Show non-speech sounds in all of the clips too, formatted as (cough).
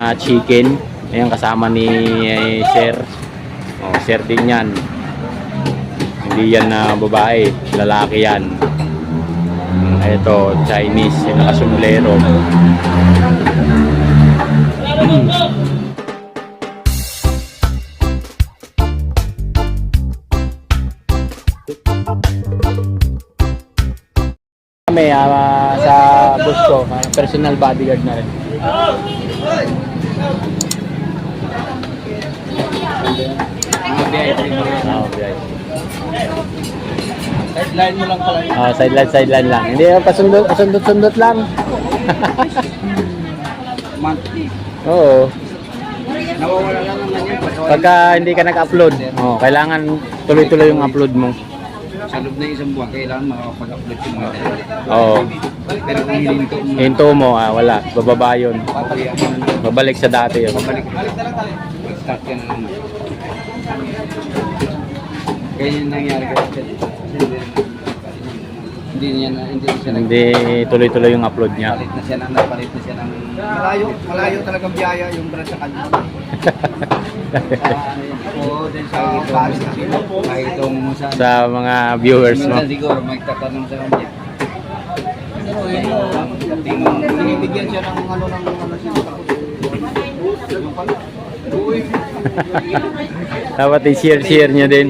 ah, chicken. Ayan, kasama ni eh, Sir. Oh, Sir din yan. Hindi yan na babae, lalaki yan. Mm, Ito, Chinese, yung nakasumulero. Kami ah, sa boss ko, ah, personal bodyguard na rin. Oh. Sideline mo lang pala. Ah, sideline, sideline lang. Hindi, ah, pasundot, pasundot-sundot lang. (laughs) Monthly. Oo. Nawawala lang naman yan. Pag Pagka hindi ka nag-upload, oh, kailangan tuloy-tuloy yung upload mo. Sa loob ng isang buwan, kailangan makakapag-upload yung mga dalawa. Oo. Pero kung hilinto mo, Hinto mo, ah, wala. Bababa yun. papalihan mo na. Babalik sa dati yun. Pabalik. Start ka na naman. Ganyan nangyari kasi. Hindi niya na, hindi siya nag- Hindi tuloy-tuloy yung upload niya. Palit na siya ng, napalit na siya ng... Malayo, malayo talagang biyaya yung brand sa kanya. (laughs) Oo, din sa sila. Kahit itong sa... sa mga viewers mo. Siguro magtatanong sa kanya. Pero yun binibigyan siya ng ano ng ano siya. Dapat i-share-share niya din.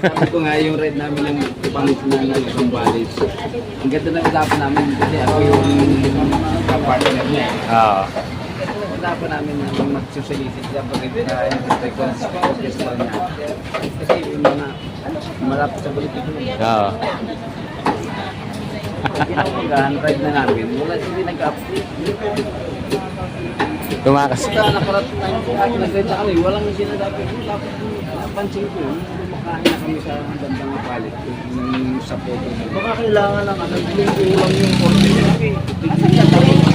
Ito nga yung red namin ng pangit na ng isang balis. Ang ganda ng usapan namin kasi ako yung partner niya. Oo. Usapan namin na mag-socialistic siya pag ito na yung records orchestra niya. Kasi yung mga malapit sa politiko. Oo. Pinapagahan ride na namin. Wala hindi nag-update. Tumakas. Basta nakarat na yung kung nag-ride na kami, walang sinasabi ko. Tapos napansin ko, yung kumakain na kami sa bandang palit. Yung sa photo. Baka kailangan lang ano, yung ulang yung order. Okay.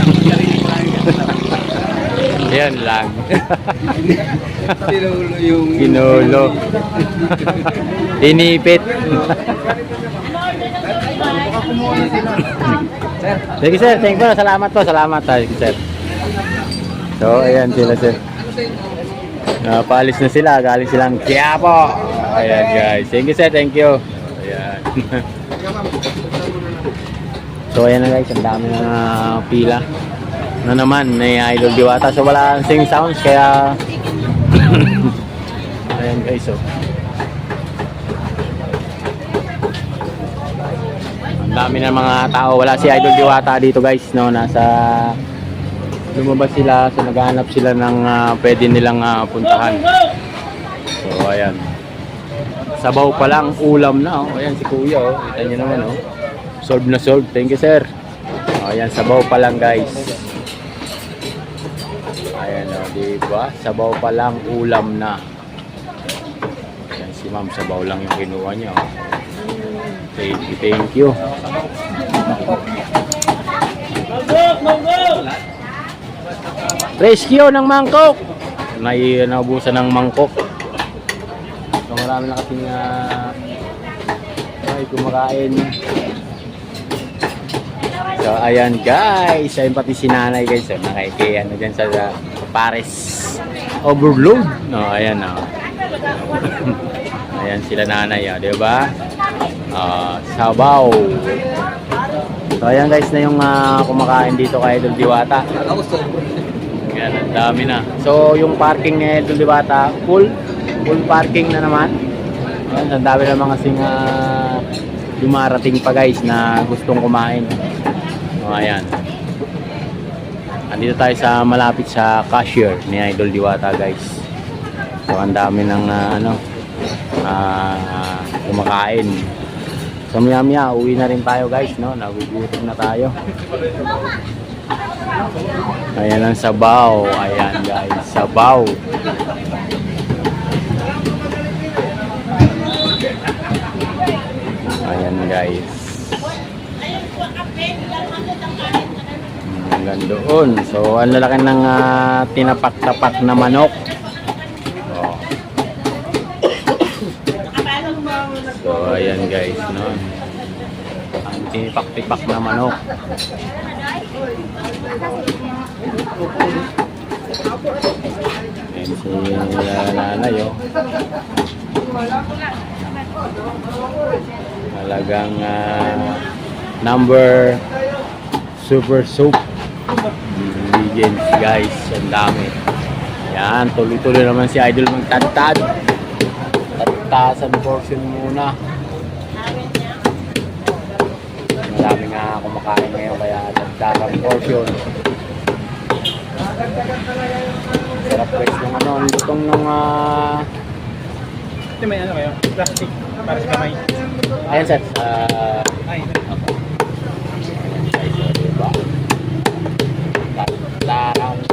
Yan lang. (laughs) Tinulo yung... Ginulo. Inipit. Na sila. Sir, thank you. Salamat po, salamat. Thank you, sir. So, ayan sila sir. Uh, paalis na sila, galing silang Quiapo. Ayan guys. Thank you sir, thank you. Ayan. (laughs) so ayan na guys, ang dami na pila. Na naman, may Idol Diwata. So wala ang sing sounds, kaya... (laughs) ayan guys, oh. Ang dami na mga tao. Wala si Idol Diwata dito guys, no? Nasa lumabas sila, so naghahanap sila ng ah, pwede nilang ah, puntahan. So ayan. Sabaw pa lang, ulam na. Oh. Ayan si Kuya, oh. Kita niyo naman, oh. Solve na solve. Thank you, sir. Oh, ayan, sabaw pa lang, guys. Ayan, oh, di ba? Sabaw pa lang, ulam na. Ayan, si ma'am, sabaw lang yung kinuha niya, oh. Thank you, thank you. Rescue ng mangkok. May naubusan ng mangkok. So marami na kasing uh, ay kumakain. So ayan guys, ayun pati si nanay guys, so, nakiki ano dyan sa uh, Paris overload. No, ayan oh. (laughs) ayan sila nanay, oh, 'di ba? Ah, sabaw. So ayan guys na yung ah, kumakain dito kay Idol Diwata. ako so. Yan, ang dami na. So, yung parking ni Idol Diwata, full. Full parking na naman. Yan, ang dami na mga sing ah, dumarating pa guys na gustong kumain. So, ayan. Andito tayo sa malapit sa cashier ni Idol Diwata guys. So, ang dami ng ah, ano, ah, kumakain. So, maya maya, uwi na rin tayo guys, no? Nagugutom na tayo. Ayan ang sabaw. Ayan guys, sabaw. Ayan guys. Hanggang doon. So, ang lalaki ng ah, tinapak-tapak na manok. Oh. So, ayan guys, no? Ang tinipak-tipak na manok. Ayan si uh. Talagang ah, number super soup ingredients guys. Ang dami. Yan tuloy-tuloy naman si Idol magtadtad tadtasan portion muna. Marami nga kumakain ngayon kaya tadtasan portion. Sarap guys ng ano ang lutong ng ah, Ito may ano kayo? Plastic. Para sa kamay. ayan sir. Ay,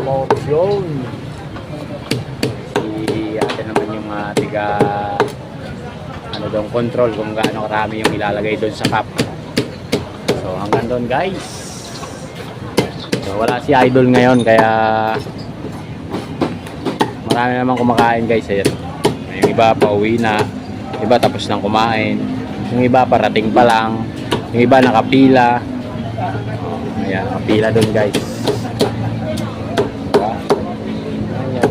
Portion. Si ate naman yung uh, tiga ano daw control kung gaano karami yung ilalagay doon sa cup. So hanggang doon guys. So wala si Idol ngayon kaya marami naman kumakain guys. Ayan. Yung iba pa uwi na. Iba tapos nang kumain. Yung iba parating pa lang. Yung iba nakapila. Ayan, kapila doon guys.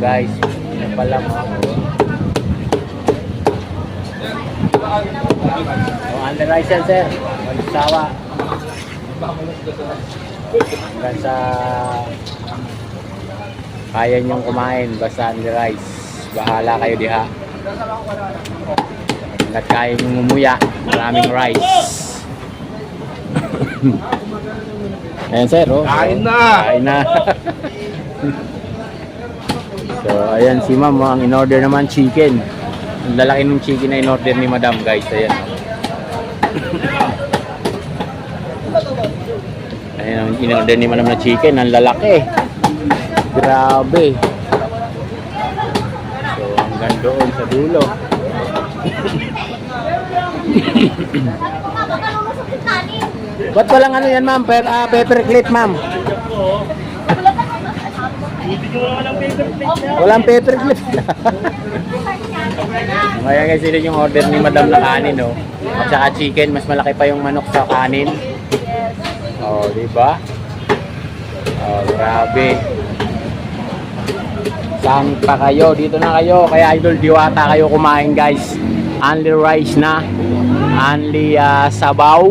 Guys. Ayan pala mga Oh, under rice yan sir. Walang sawa. Hanggang sa kaya niyong kumain basta under rice. Bahala kayo diha. Hanggat kaya niyong umuya, maraming rice. (coughs) Ayan sir, oh. Kain na! Kain na. (laughs) so, ayan si ma'am, oh, ang in-order naman chicken. Ang lalaki ng chicken na in-order ni madam, guys. Ayan. ayan ang in-order ni madam na chicken. Ang lalaki. Grabe. So, hanggang doon sa dulo. Ba't walang ano yan, ma'am? Per, ah, pepper clip, ma'am. Walang pepper clip. (laughs) Kaya guys, yun yung order ni Madam na kanin, no? At saka chicken, mas malaki pa yung manok sa kanin. Oh, di ba? Oh, grabe. Saan pa kayo? Dito na kayo. Kaya Idol Diwata kayo kumain, guys. Only rice na. Only ah, sabaw.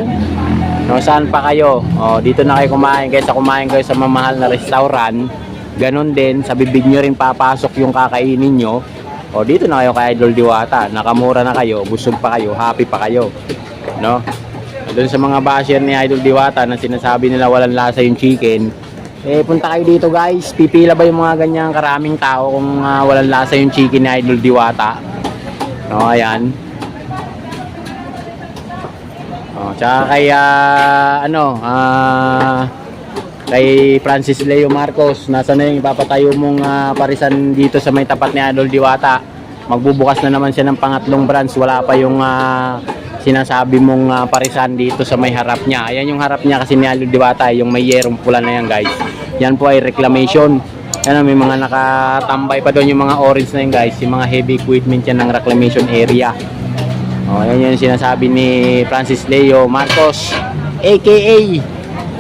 No, saan pa kayo? Oh, dito na kayo kumain. Kaysa kumain kayo sa mamahal na restaurant. Ganon din, sa bibig nyo rin papasok yung kakainin nyo. O dito na kayo kay Idol Diwata. Nakamura na kayo, busog pa kayo, happy pa kayo. No? Doon sa mga basher ni Idol Diwata na sinasabi nila walang lasa yung chicken, eh punta kayo dito guys. Pipila ba yung mga ganyang karaming tao kung ah, walang lasa yung chicken ni Idol Diwata? No, ayan. Oh, tsaka kay ah, ano, ah kay Francis Leo Marcos, nasa na yung ipapatayo mong ah, parisan dito sa may tapat ni Adol Diwata. Magbubukas na naman siya ng pangatlong branch, wala pa yung ah, sinasabi mong ah, parisan dito sa may harap niya. Ayan yung harap niya kasi ni Adol Diwata, yung may yerong pula na yan guys. Yan po ay reclamation. Ano, may mga nakatambay pa doon yung mga orange na yun guys, yung mga heavy equipment yan ng reclamation area. Oh, yan yung sinasabi ni Francis Leo Marcos aka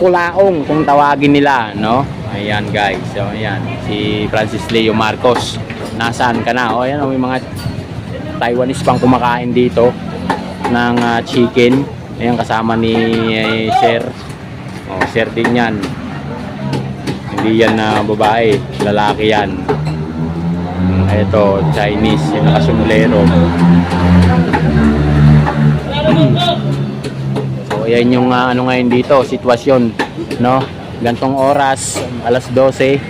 Kulaong kung tawagin nila, no? Ayan guys. So ayan si Francis Leo Marcos. Nasaan ka na? Oh, ayan oh, may mga Taiwanese pang kumakain dito ng ah, chicken. Ayan kasama ni eh, Sir. Oh, Sir din 'yan. Hindi yan na babae, lalaki yan. Ito, Chinese, yung nakasumulero. So, (clears throat) ayan yung ah, ano ngayon dito, sitwasyon, no? Gantong oras, alas 12.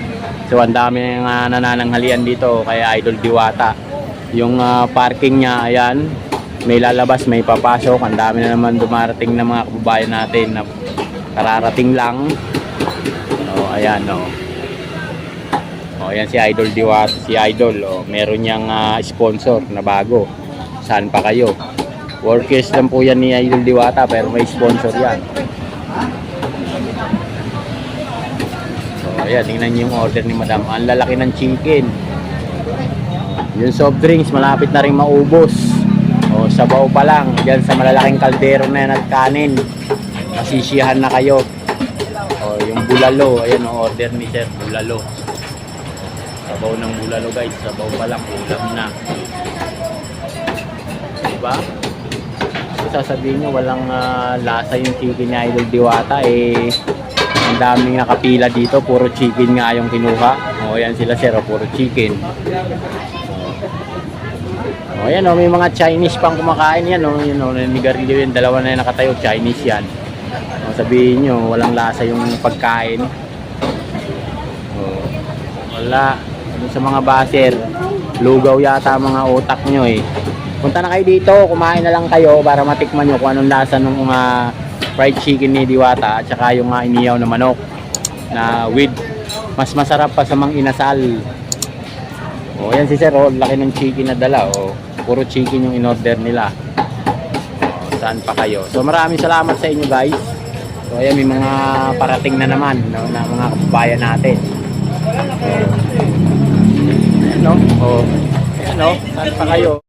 So, ang dami ng uh, nanananghalian dito, kaya Idol Diwata. Yung ah, parking niya, ayan, may lalabas, may papasok. Ang dami na naman dumarating na mga kababayan natin na kararating lang. So, ayan, no. O, ayan si Idol Diwata, si Idol, oh, meron niyang ah, sponsor na bago. Saan pa kayo? Workers lang po yan ni Idol Diwata pero may sponsor yan. So ayan, tingnan niyo yung order ni Madam. Ang lalaki ng chicken. Yung soft drinks, malapit na rin maubos. O, sabaw pa lang. Diyan sa malalaking kaldero na yan at kanin. Masisiyahan na kayo. O, yung bulalo. Ayan, ang order ni Sir, bulalo. Sabaw ng bulalo guys, sabaw pa lang, ulam na. Diba? Sasabihin nyo, walang ah, lasa yung chicken ni Idol Diwata, eh, ang daming nakapila dito, puro chicken nga yung kinuha. O, yan sila sir, puro chicken. O, yan o, may mga Chinese pang kumakain yan o, yun o, nigarilyo yun, dalawa na yung nakatayo, Chinese yan. O, sabihin nyo, walang lasa yung pagkain. O, wala. Sa mga baser, lugaw yata mga utak nyo eh. Punta na kayo dito, kumain na lang kayo para matikman nyo kung anong lasa ng mga fried chicken ni Diwata at saka yung mga iniyaw na manok na with mas masarap pa sa mga inasal. O yan si Sir, oh, laki ng chicken na dala. O, puro chicken yung in-order nila. O, saan pa kayo? So maraming salamat sa inyo guys. So ayan, may mga parating na naman no, na mga kababayan natin. No? O, ano? Saan pa kayo?